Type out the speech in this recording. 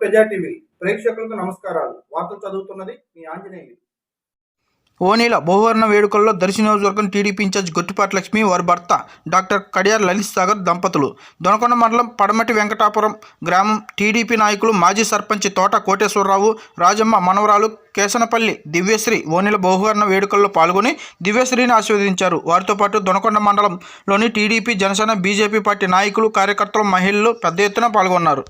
ప్రజా టీవీ. ప్రేక్షకులకు నమస్కారాలు. వార్తలు చదువుతున్నది మీ ఆంజనేయులు. ఓనీల బహువర్ణ వేడుకల్లో దర్శి నియోజకవర్గం టీడీపీ ఇన్ఛార్జ్ గొట్టిపాటి లక్ష్మి వారి భర్త డాక్టర్ కడియార్ లలిత్ సాగర్ దంపతులు. దొనకొండ మండలం పడమటి వెంకటాపురం గ్రామం టీడీపీ నాయకులు మాజీ సర్పంచ్ తోట కోటేశ్వరరావు రాజమ్మ మనవరాలు కేసనపల్లి దివ్యశ్రీ ఓనీల బహువర్ణ వేడుకల్లో పాల్గొని దివ్యశ్రీని ఆశీర్వదించారు. వారితో పాటు దొనకొండ మండలంలోని టీడీపీ జనసేన బీజేపీ పార్టీ నాయకులు కార్యకర్తలు మహిళలు పెద్ద ఎత్తున పాల్గొన్నారు.